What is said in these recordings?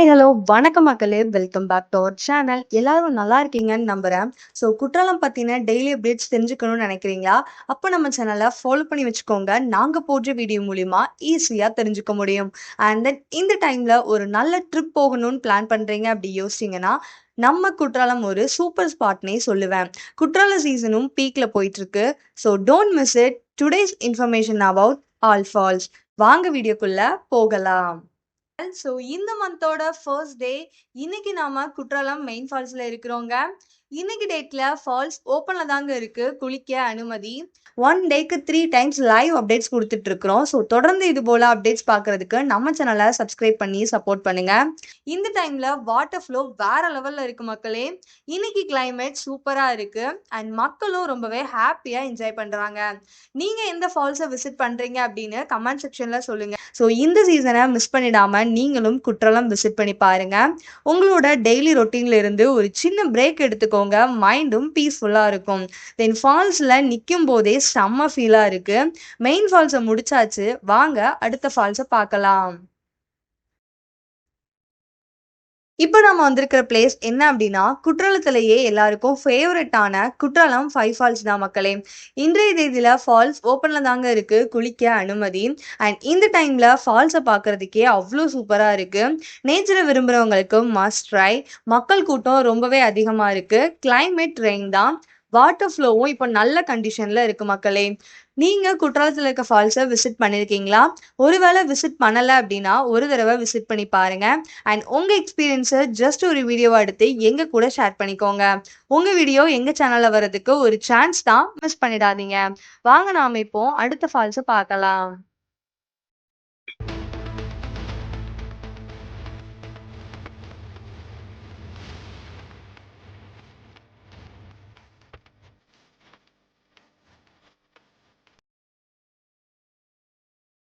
Hi hello வணக்கம் மக்களே. Welcome back to our channel எல்லாரும் நல்லா இருக்கீங்கன்னு நம்புறேன். ஸோ குற்றாலம் பற்றின டெய்லி அப்டேட்ஸ் தெரிஞ்சுக்கணும்னு நினைக்கிறீங்களா? அப்போ நம்ம சேனலை ஃபாலோ பண்ணி வச்சுக்கோங்க. நாங்கள் போடுற வீடியோ மூலிமா ஈஸியாக தெரிஞ்சுக்க முடியும். அண்ட் தென் இந்த டைமில் ஒரு நல்ல ட்ரிப் போகணும்னு பிளான் பண்ணுறீங்க அப்படி யோசிச்சிங்கன்னா நம்ம குற்றாலம் ஒரு சூப்பர் ஸ்பாட்னே சொல்லுவேன். குற்றால சீசனும் பீக்கில் போயிட்டுருக்கு. So don't miss it today's information about all falls வாங்க வீடியோக்குள்ள போகலாம். ஸோ இந்த மந்தோட ஃபர்ஸ்ட் டே இன்னைக்கு நாம குற்றாலம் மெயின் ஃபால்ஸ்ல இருக்கிறோங்க. இன்னைக்கு டேட்ல ஃபால்ஸ் ஓப்பன்ல தாங்க இருக்கு குளிக்க அனுமதி. ஒன் டேக்கு த்ரீ டைம்ஸ் லைவ் அப்டேட்ஸ் கொடுத்துட்டு இருக்கிறோம் ஸோ தொடர்ந்து இது போல அப்டேட்ஸ் பார்க்கறதுக்கு நம்ம சேனலை சப்ஸ்கிரைப் பண்ணி சப்போர்ட் பண்ணுங்க. இந்த டைம்ல வாட்டர் ஃப்ளோ வேற லெவல்ல இருக்கு மக்களே. இன்னைக்கு கிளைமேட் சூப்பரா இருக்கு. அண்ட் மக்களும் ரொம்பவே ஹாப்பியா என்ஜாய் பண்றாங்க. நீங்க எந்த ஃபால்ஸை விசிட் பண்றீங்க அப்படின்னு கமெண்ட் செக்ஷன்ல சொல்லுங்க. ஸோ இந்த சீசனை மிஸ் பண்ணிடாமல் நீங்களும் குற்றாலம் விசிட் பண்ணி பாருங்கள் உங்களோட டெய்லி ரொட்டீனில் இருந்து ஒரு சின்ன பிரேக் எடுத்துக்கோங்க. மைண்டும் பீஸ்ஃபுல்லாக இருக்கும். தென் ஃபால்ஸில் நிற்கும் போதே செம்ம ஃபீலாக இருக்குது மெயின் ஃபால்ஸை முடிச்சாச்சு. வாங்க அடுத்த ஃபால்ஸை பார்க்கலாம். இப்போ நம்ம வந்திருக்கிற பிளேஸ் என்ன அப்படின்னா குற்றாலத்திலேயே எல்லாருக்கும் ஃபேவரட்டான குற்றாலம் ஃபைவ் ஃபால்ஸ் தான் மக்களே. இன்றைய தேதியில் ஃபால்ஸ் ஓப்பனில் தாங்க இருக்குது குளிக்க அனுமதி. அண்ட் இந்த டைமில் ஃபால்ஸை பார்க்கறதுக்கே அவ்வளோ சூப்பராக இருக்குது நேச்சரை விரும்புகிறவங்களுக்கு மஸ்ட் ட்ரை மக்கள் கூட்டம் ரொம்பவே அதிகமாக இருக்குது கிளைமேட் ரெயின் தான். வாட்டர் ஃப்ளோவும் இப்போ நல்ல கண்டிஷனில் இருக்குது மக்களே. நீங்கள் குற்றாலத்தில் இருக்க ஃபால்ஸை விசிட் பண்ணியிருக்கீங்களா ஒருவேளை விசிட் பண்ணலை அப்படின்னா ஒரு தடவை விசிட் பண்ணி பாருங்க. அண்ட் உங்கள் எக்ஸ்பீரியன்ஸை ஜஸ்ட் ஒரு வீடியோவை எடுத்து எங்கள் கூட ஷேர் பண்ணிக்கோங்க. உங்கள் வீடியோ எங்கள் சேனலில் வர்றதுக்கு ஒரு சான்ஸ் தான் மிஸ் பண்ணிடாதீங்க. வாங்க நாம இப்போ அடுத்த ஃபால்ஸை பார்க்கலாம்.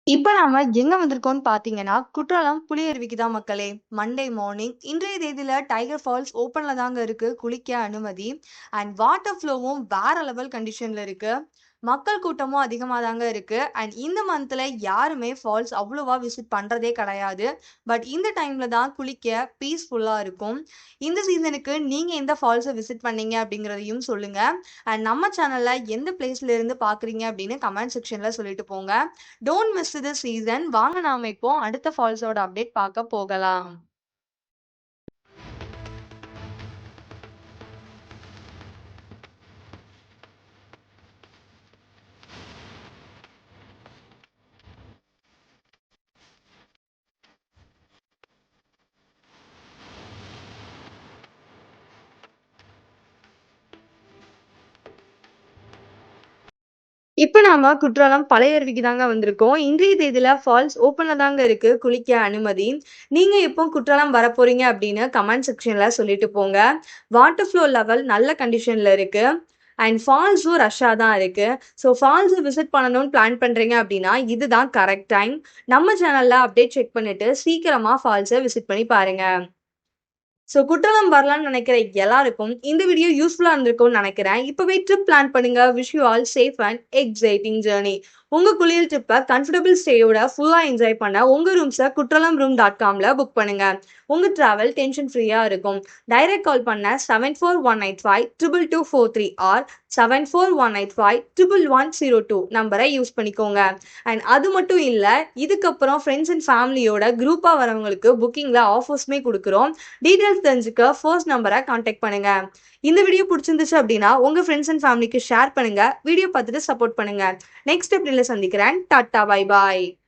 இப்ப நாம எங்க வந்திருக்கோம்னு பாத்தீங்கன்னா குற்றாலம் புலியருவிக்கு தான் மக்களே. மண்டே மார்னிங் இன்றைய தேதியில டைகர் ஃபால்ஸ் ஓப்பன்ல தாங்க இருக்கு. குளிக்க அனுமதி. அண்ட் வாட்டர் ஃப்ளோவும் வேற லெவல் கண்டிஷன்ல இருக்கு. மக்கள் கூட்டமும் அதிகமாக தாங்க இருக்கு. அண்ட் இந்த மந்த்ல யாருமே ஃபால்ஸ் அவ்வளோவா விசிட் பண்ணுறதே கிடையாது. பட் இந்த டைம்ல தான் குளிக்க பீஸ்ஃபுல்லாக இருக்கும். இந்த சீசனுக்கு நீங்கள் எந்த ஃபால்ஸை விசிட் பண்ணீங்க அப்படிங்கிறதையும் சொல்லுங்க. அண்ட் நம்ம சேனல்ல எந்த பிளேஸ்ல இருந்து அப்படின்னு கமெண்ட் செக்ஷன்ல சொல்லிட்டு போங்க. டோன்ட் மிஸ் தி சீசன் வாங்க நாம இப்போ அடுத்த ஃபால்ஸோட அப்டேட் பார்க்க போகலாம். இப்ப நாம குற்றாலம் பழைய அருவிக்கு தாங்க வந்திருக்கோம். இன்றைய தேதியில ஃபால்ஸ் ஓப்பன்ல தாங்க இருக்கு. குளிக்க அனுமதி. நீங்க எப்போ குற்றாலம் வர போறீங்க அப்படின்னு கமெண்ட் செக்ஷன்ல சொல்லிட்டு போங்க. வாட்டர் ஃப்ளோ லெவல் நல்ல கண்டிஷன்ல இருக்கு. அண்ட் ஃபால்ஸும் ரஷ்ஷாக தான் இருக்கு. ஸோ ஃபால்ஸை விசிட் பண்ணணும்னு பிளான் பண்ணுறீங்க அப்படின்னா இதுதான் கரெக்ட் டைம் நம்ம சேனலில் அப்டேட் செக் பண்ணிட்டு சீக்கிரமாக ஃபால்ஸை விசிட் பண்ணி பாருங்கள் ஸோ குற்றாலம் வரலாம்னு நினைக்கிற எல்லாருக்கும் இந்த வீடியோ யூஸ்ஃபுல்லாக இருந்திருக்கும்னு நினைக்கிறேன். இப்போவே ட்ரிப் பிளான் பண்ணுங்க. Wish you all safe and exciting journey உங்க குளியல் ட்ரிப்பை கம்ஃபர்டபுள் ஸ்டேயோட ஃபுல்லாக என்ஜாய் பண்ண உங்க ரூம்ஸை குற்றாலம் ரூம் டாட் காம்ல புக் பண்ணுங்க. உங்க டிராவல் டென்ஷன் ஃப்ரீயா இருக்கும். டைரக்ட் கால் பண்ண seven four one eight five triple two four three or seven four one eight five triple one zero two நம்பரை யூஸ் பண்ணிக்கோங்க. அண்ட் அது மட்டும் இல்லை இதுக்கப்புறம் ஃப்ரெண்ட்ஸ் அண்ட் ஃபேமிலியோட குரூப்பாக வரவங்களுக்கு புக்கிங்கில் ஆஃபர்ஸுமே கொடுக்குறோம். டீட்டெயில்ஸ் தெரிஞ்சுக்க ஃபர்ஸ்ட் நம்பரை காண்டாக்ட் பண்ணுங்க. இந்த வீடியோ பிடிச்சிருந்துச்சு அப்படின்னா உங்கள் ஃப்ரெண்ட்ஸ் அண்ட் ஃபேமிலிக்கு ஷேர் பண்ணுங்க. வீடியோ பார்த்துட்டு சப்போர்ட் பண்ணுங்க. நெக்ஸ்ட் எப்ரில சந்திக்கிறேன். Tata bye bye.